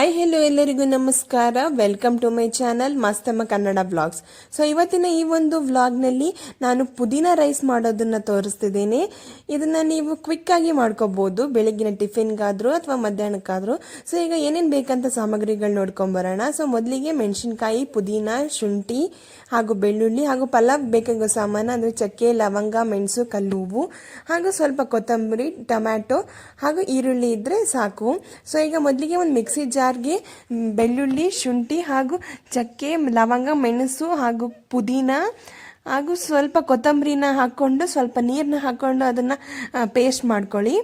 Hi hello ಎಲ್ಲರಿಗೂ ನಮಸ್ಕಾರ. Welcome to my channel Mastamma Kannada vlogs so ಇವತ್ತಿನ ಈ ಒಂದು ವ್ಲಾಗ್ನಲ್ಲಿ ನಾನು ಪುದೀನ ರೈಸ್ ಮಾಡೋದನ್ನ ತೋರಿಸ್ತಿದ್ದೀನಿ. ಇದನ್ನ ನೀವು ಕ್ವಿಕ್ ಆಗಿ ಬೆಳಗಿನ ಟಿಫಿನ್ಗಾದ್ರೂ ಅಥವಾ ಮಧ್ಯಾಹ್ನಕ್ಕಾದ್ರೂ. ಸೊ ಈಗ ಏನೇನು ಬೇಕಂತ ಸಾಮಗ್ರಿಗಳು ನೋಡ್ಕೊಂಬರೋಣ ಸೊ ಮೊದಲಿಗೆ ಮೆಣಸಿನ್ಕಾಯಿ, ಪುದೀನ, ಶುಂಠಿ ಹಾಗೂ ಬೆಳ್ಳುಳ್ಳಿ ಹಾಗೂ ಪಲಾವ್ ಬೇಕಾಗೋ ಸಾಮಾನು, ಅಂದರೆ ಚಕ್ಕೆ, ಲವಂಗ, ಮೆಣಸು, ಕಲ್ಲುವು ಹಾಗೂ ಸ್ವಲ್ಪ ಕೊತ್ತಂಬರಿ, ಟೊಮ್ಯಾಟೊ ಹಾಗೂ ಈರುಳ್ಳಿ ಇದ್ದರೆ ಸಾಕು. ಸೊ ಈಗ ಮೊದಲಿಗೆ ಒಂದು ಮಿಕ್ಸಿ ಜಾರ್ಗೆ ಮ್, ಬೆಳ್ಳುಳ್ಳಿ ಶುಂಠಿ ಹಾಗೂ ಚಕ್ಕೆ ಲವಂಗ ಮೆಣಸು ಹಾಗೂ ಪುದೀನ ಹಾಗೂ ಸ್ವಲ್ಪ ಕೊತ್ತಂಬರಿನ ಹಾಕ್ಕೊಂಡು, ಸ್ವಲ್ಪ ನೀರನ್ನ ಹಾಕ್ಕೊಂಡು ಅದನ್ನು ಪೇಸ್ಟ್ ಮಾಡ್ಕೊಳ್ಳಿ.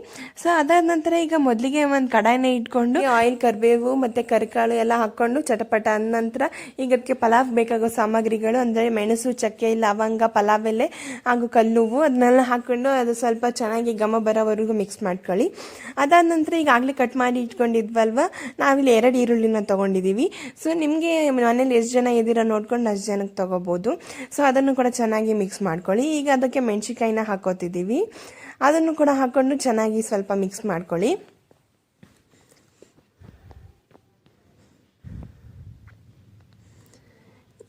ಸೊ ಅದಾದ ನಂತರ ಈಗ ಮೊದಲಿಗೆ ಒಂದು ಕಡಾಯಿನ ಇಟ್ಕೊಂಡು ಆಯಿಲ್ ಕರಿಬೇವು ಮತ್ತು ಕರಿಕಾಳು ಎಲ್ಲ ಹಾಕ್ಕೊಂಡು ಚಟಪಟ ಅಂದ ನಂತರ ಈಗ ಅದಕ್ಕೆ ಪಲಾವ್ ಬೇಕಾಗೋ ಸಾಮಗ್ರಿಗಳು, ಅಂದರೆ ಮೆಣಸು, ಚಕ್ಕೆ, ಲವಂಗ ಪಲಾವ್ ಎಲೆ ಹಾಗೂ ಕಲ್ಲುವು ಅದನ್ನೆಲ್ಲ ಹಾಕ್ಕೊಂಡು ಅದು ಸ್ವಲ್ಪ ಚೆನ್ನಾಗಿ ಘಮ ಬರೋವರೆಗೂ ಮಿಕ್ಸ್ ಮಾಡ್ಕೊಳ್ಳಿ. ಅದಾದ ನಂತರ ಈಗ ಆಗಲೇ ಕಟ್ ಮಾಡಿ ಇಟ್ಕೊಂಡಿದ್ವಲ್ವ? ನಾವಿಲ್ಲಿ ಎರಡು ಈರುಳ್ಳಿನ ತೊಗೊಂಡಿದ್ದೀವಿ ಸೊ ನಿಮಗೆ ಮನೇಲಿ ಎಷ್ಟು ಜನ ಇದ್ದೀರಾ ನೋಡ್ಕೊಂಡು ಅಷ್ಟು ಜನಕ್ಕೆ ತೊಗೋಬೋದು. ಸೊ ಅದನ್ನು ಕೂಡ ಚೆನ್ನಾಗಿ ಮಿಕ್ಸ್ ಮಾಡ್ಕೊಳ್ಳಿ. ಈಗ ಅದಕ್ಕೆ ಮೆಣಸಿಕಾಯಿನ ಹಾಕೋತಿದ್ದೀವಿ. ಅದನ್ನು ಕೂಡ ಹಾಕ್ಕೊಂಡು ಚೆನ್ನಾಗಿ ಸ್ವಲ್ಪ ಮಿಕ್ಸ್ ಮಾಡ್ಕೊಳ್ಳಿ.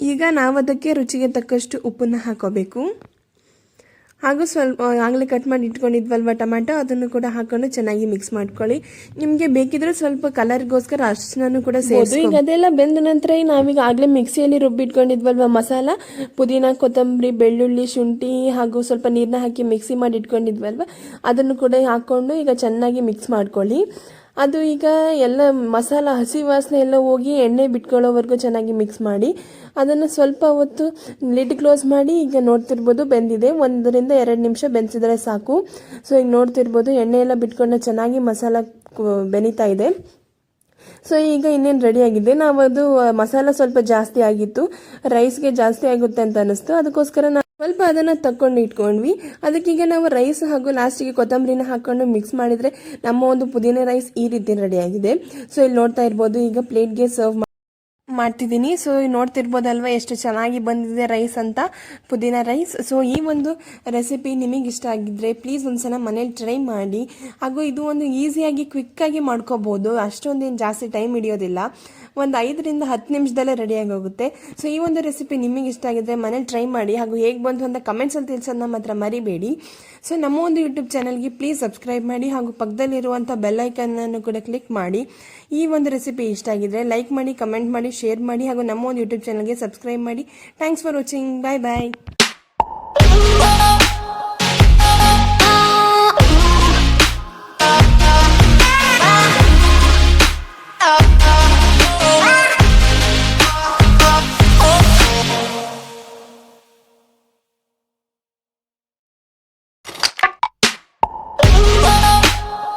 ಈಗ ನಾವು ಅದಕ್ಕೆ ರುಚಿಗೆ ತಕ್ಕಷ್ಟು ಉಪ್ಪನ್ನು ಹಾಕೋಬೇಕು. ಹಾಗೂ ಸ್ವಲ್ಪ ಆಗಲೇ ಕಟ್ ಮಾಡಿ ಇಟ್ಕೊಂಡಿದ್ವಲ್ವ ಟೊಮ್ಯಾಟೊ ಅದನ್ನು ಕೂಡ ಹಾಕೊಂಡು ಚೆನ್ನಾಗಿ ಮಿಕ್ಸ್ ಮಾಡ್ಕೊಳ್ಳಿ. ನಿಮಗೆ ಬೇಕಿದ್ರೆ ಸ್ವಲ್ಪ ಕಲರ್ಗೋಸ್ಕರ ಅರ್ಶಿನೂ ಕೂಡ ಸೇರಿಸಿ ಈಗ ಅದೆಲ್ಲ ಬೆಂದ ನಂತರ ನಾವೀಗ ಆಗಲೇ ಮಿಕ್ಸಿಯಲ್ಲಿ ರುಬ್ಬಿಟ್ಕೊಂಡಿದ್ವಲ್ವ ಮಸಾಲ? ಪುದೀನ ಕೊತ್ತಂಬರಿ ಬೆಳ್ಳುಳ್ಳಿ ಶುಂಠಿ ಹಾಗೂ ಸ್ವಲ್ಪ ನೀರನ್ನ ಹಾಕಿ ಮಿಕ್ಸಿ ಮಾಡಿ ಇಟ್ಕೊಂಡಿದ್ವಲ್ವ? ಅದನ್ನು ಕೂಡ ಹಾಕ್ಕೊಂಡು ಈಗ ಚೆನ್ನಾಗಿ ಮಿಕ್ಸ್ ಮಾಡ್ಕೊಳ್ಳಿ. ಅದು ಈಗ ಎಲ್ಲ ಮಸಾಲ, ಹಸಿ ವಾಸನೆ ಎಲ್ಲ ಹೋಗಿ ಎಣ್ಣೆ ಬಿಟ್ಕೊಳ್ಳೋವರೆಗೂ ಚೆನ್ನಾಗಿ ಮಿಕ್ಸ್ ಮಾಡಿ, ಅದನ್ನು ಸ್ವಲ್ಪ ಹೊತ್ತು ಲಿಡ್ ಕ್ಲೋಸ್ ಮಾಡಿ ಈಗ ನೋಡ್ತಿರ್ಬೋದು ಬೆಂದಿದೆ. ಒಂದರಿಂದ ಎರಡು ನಿಮಿಷ ಬೆಂದಿದ್ರೆ ಸಾಕು. ಸೊ ಈಗ ನೋಡ್ತಿರ್ಬೋದು ಎಣ್ಣೆ ಎಲ್ಲ ಬಿಟ್ಕೊಂಡು ಚೆನ್ನಾಗಿ ಮಸಾಲ ಬೆನೀತಾ ಇದೆ. ಸೊ ಈಗ ಇನ್ನೇನು ರೆಡಿ ಆಗಿದೆ? ನಾವು ಅದು ಮಸಾಲ ಸ್ವಲ್ಪ ಜಾಸ್ತಿ ಆಗಿತ್ತು. ರೈಸ್ಗೆ ಜಾಸ್ತಿ ಆಗುತ್ತೆ ಅಂತ ಅನ್ನಿಸ್ತು ಅದಕ್ಕೋಸ್ಕರ ನಾವು ಸ್ವಲ್ಪ ಅದನ್ನು ತಕ್ಕೊಂಡು ಇಟ್ಕೊಂಡ್ವಿ. ಅದಕ್ಕೀಗ ನಾವು ರೈಸ್ ಹಾಗೂ ಲಾಸ್ಟಿಗೆ ಕೊತ್ತಂಬರಿನ ಹಾಕೊಂಡು ಮಿಕ್ಸ್ ಮಾಡಿದರೆ ನಮ್ಮ ಒಂದು ಪುದೀನ ರೈಸ್ ಈ ರೀತಿ ರೆಡಿ ಆಗಿದೆ. ಸೊ ಇಲ್ಲಿ ನೋಡ್ತಾ ಇರ್ಬೋದು, ಈಗ ಪ್ಲೇಟ್ಗೆ ಸರ್ವ್ ಮಾಡ್ತಿದ್ದೀನಿ. ಸೊ ನೋಡ್ತಿರ್ಬೋದಲ್ವ ಎಷ್ಟು ಚೆನ್ನಾಗಿ ಬಂದಿದೆ ರೈಸ್ ಅಂತ? ಪುದೀನ ರೈಸ್ ಸೊ ಈ ಒಂದು ರೆಸಿಪಿ ನಿಮಗೆ ಇಷ್ಟ ಆಗಿದ್ದರೆ ಪ್ಲೀಸ್ ಒಂದ್ಸಲ ಮನೇಲಿ ಟ್ರೈ ಮಾಡಿ. ಹಾಗೂ ಇದು ಒಂದು ಈಸಿಯಾಗಿ ಕ್ವಿಕ್ಕಾಗಿ ಮಾಡ್ಕೋಬೋದು ಅಷ್ಟೊಂದೇನು ಜಾಸ್ತಿ ಟೈಮ್ ಹಿಡಿಯೋದಿಲ್ಲ. ಒಂದು ಐದರಿಂದ ಹತ್ತು ನಿಮಿಷದಲ್ಲೇ ರೆಡಿಯಾಗಿ ಹೋಗುತ್ತೆ. ಸೊ ಈ ಒಂದು ರೆಸಿಪಿ ನಿಮಗೆ ಇಷ್ಟ ಆಗಿದ್ರೆ ಮನೇಲಿ ಟ್ರೈ ಮಾಡಿ. ಹಾಗೂ ಹೇಗೆ ಬಂತು ಅಂತ ಕಮೆಂಟ್ಸಲ್ಲಿ ತಿಳಿಸೋದನ್ನ ಮಾತ್ರ ಮರಿಬೇಡಿ. ಸೊ ನಮ್ಮ ಒಂದು ಯೂಟ್ಯೂಬ್ ಚಾನಲ್ಗೆ ಪ್ಲೀಸ್ ಸಬ್ಸ್ಕ್ರೈಬ್ ಮಾಡಿ. ಹಾಗೂ ಪಕ್ಕದಲ್ಲಿರುವಂಥ ಬೆಲ್ಲೈಕನ್ನನ್ನು ಕೂಡ ಕ್ಲಿಕ್ ಮಾಡಿ. ಈ ಒಂದು ರೆಸಿಪಿ ಇಷ್ಟ ಆಗಿದ್ರೆ ಲೈಕ್ ಮಾಡಿ ಕಮೆಂಟ್ ಮಾಡಿ ಶೇರ್ ಮಾಡಿ ಹಾಗೂ ನಮ್ಮ ಒಂದು ಯೂಟ್ಯೂಬ್ ಚಾನಲ್ಗೆ ಸಬ್ಸ್ಕ್ರೈಬ್ ಮಾಡಿ. Thanks for watching bye bye